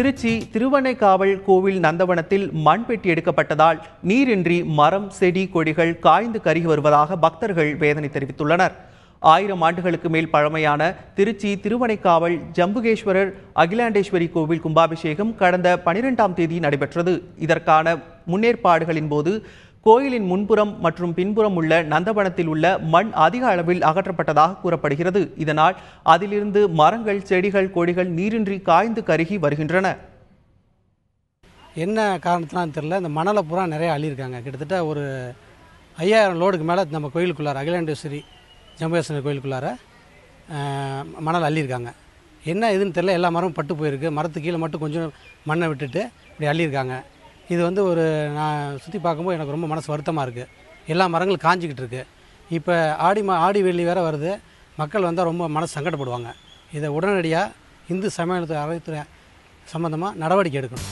திருச்சி திருவனைக்காவல் கோவில் நந்தவனத்தில் மண் பெட்டி எடுக்கப்பட்டதால் நீரின்றி மரம் செடி கொடிகள் காய்ந்து கருகி வருவதாக பக்தர்கள் வேதனை தெரிவித்துள்ளனர். ஆயிரம் ஆண்டுகளுக்கு மேல் பழமையான திருச்சி திருவணைக்காவல் ஜம்புகேஸ்வரர் அகிலாண்டேஸ்வரி கோவில் கும்பாபிஷேகம் கடந்த பனிரெண்டாம் தேதி நடைபெற்றது. இதற்கான முன்னேற்பாடுகளின் போது கோயிலின் முன்புறம் மற்றும் பின்புறம் உள்ள நந்தவனத்தில் உள்ள மண் அதிக அளவில் அகற்றப்பட்டதாக கூறப்படுகிறது. இதனால் அதிலிருந்து மரங்கள் செடிகள் கொடிகள் நீரின்றி காய்ந்து கருகி வருகின்றன. என்ன காரணத்தினாலும் தெரில இந்த மணலை பூரா நிறைய அள்ளியிருக்காங்க. கிட்டத்தட்ட ஒரு ஐயாயிரம் லோடுக்கு மேலே நம்ம கோயிலுக்குள்ளார அகிலாண்டேஸ்வரி ஜம்பேஸ்வரர் கோயிலுக்குள்ளார மணல் அள்ளியிருக்காங்க. என்ன இதுன்னு தெரில எல்லா மரமும் பட்டு போயிருக்கு. மரத்து கீழே மட்டும் கொஞ்சம் மண்ணை விட்டுட்டு இப்படி அள்ளியிருக்காங்க. இது வந்து ஒரு நான் சுற்றி பார்க்கும்போது எனக்கு ரொம்ப மனசு வருத்தமாக இருக்குது எல்லா மரங்களும் காஞ்சிக்கிட்டு இருக்குது இப்போ ஆடி மா ஆடி வெள்ளி வேறு வருது. மக்கள் வந்தால் ரொம்ப மனசு சங்கடப்படுவாங்க. இதை உடனடியாக இந்து சமயத்துறை அறத்துறை சம்மந்தமாக நடவடிக்கை எடுக்கணும்.